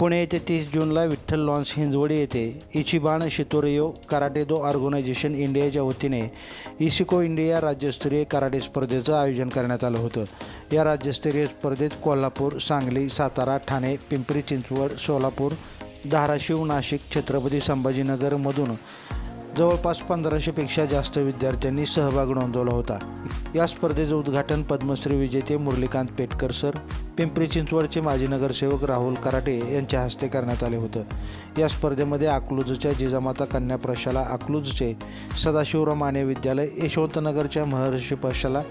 पुणे येथे तीस जूनला विठ्ठल लॉन्स हिंजवडी येथे इचिबाण शितोरियो कराटे दो ऑर्गनायझेशन इंडियाच्या वतीने इसिको इंडिया राज्यस्तरीय कराटे स्पर्धेचं आयोजन करण्यात आलं होतं. या राज्यस्तरीय स्पर्धेत कोल्हापूर सांगली सातारा ठाणे पिंपरी चिंचवड सोलापूर धाराशिव नाशिक छत्रपती संभाजीनगरमधून जवळपास पंधराशेपेक्षा जास्त विद्यार्थ्यांनी सहभाग नोंदवला होता. या स्पर्धेचं उद्घाटन पद्मश्री विजेते मुरलीकांत पेटकर सर पिंपरी चिंचवडचे माजी नगरसेवक राहुल कराटे यांच्या हस्ते करण्यात आले होतं. या स्पर्धेमध्ये अकलूजच्या जिजामाता कन्या प्रशाला अकलूजचे सदाशिवराव माने विद्यालय यशवंतनगरच्या महर्षी प्रशाला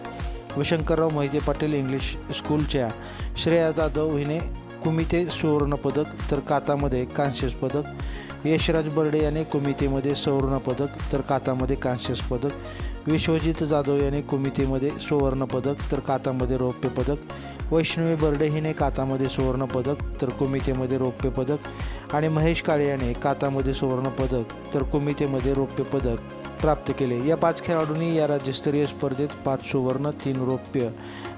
व शंकरराव मोहिते पाटील इंग्लिश स्कूलच्या श्रेया जाधव हिने कुमिते सुवर्णपदक तर कातामध्ये कांस्यस पदक यशराज बर्डे याने कुमितेमध्ये सुवर्णपदक तर कातामध्ये कांस्यस पदक विश्वजित जाधव याने कुमितेमध्ये सुवर्णपदक तर कातामध्ये रौप्य पदक वैष्णवी बर्डे हिने कातामध्ये सुवर्णपदक तर कुमितेमध्ये रौप्य पदक आणि महेश काळे याने कातामध्ये सुवर्णपदक तर कुमितेमध्ये रौप्य पदक प्राप्त केले. या पाच खेळाडूंनी या राज्यस्तरीय स्पर्धेत पाच सुवर्ण तीन रौप्य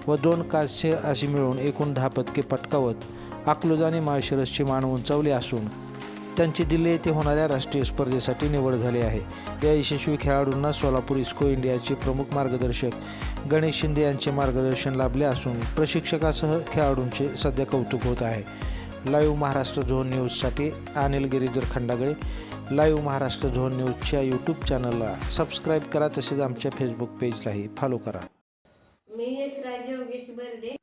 व दोन कांस्य अशी मिळून एकूण दहा पदके पटकावत अकलूज आणि माळशिरसची मान उंचावली असून त्यांची दिल्ली येथे होणाऱ्या राष्ट्रीय स्पर्धेसाठी निवड झाली आहे. या यशस्वी खेळाडूंना सोलापूर इस्को इंडियाचे प्रमुख मार्गदर्शक गणेश शिंदे यांचे मार्गदर्शन लाभले असून प्रशिक्षकासह खेळाडूंचे सध्या कौतुक होत आहे. लाईव्ह महाराष्ट्र झोन न्यूजसाठी अनिल गिरीधर खंडागळे. लाईव्ह महाराष्ट्र झोन न्यूजच्या यूट्यूब चॅनलला सबस्क्राईब करा तसेच आमच्या फेसबुक पेजलाही फॉलो करा. मी यशराज योगेश बर्डे.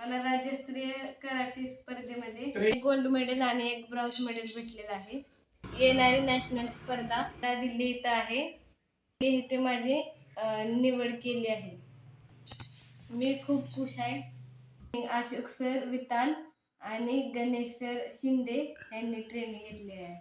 मला राज्यस्तरीय कराटे स्पर्धेमध्ये एक गोल्ड मेडल आणि एक ब्रॉन्झ मेडल भेटलेलं आहे. येणारी नॅशनल स्पर्धा दिल्ली इथं आहे. ते इथे माझी निवड केली आहे. मी खूप खुश आहे. अशोक सर विताल आणि गणेश सर शिंदे यांनी ट्रेनिंग घेतली आहे.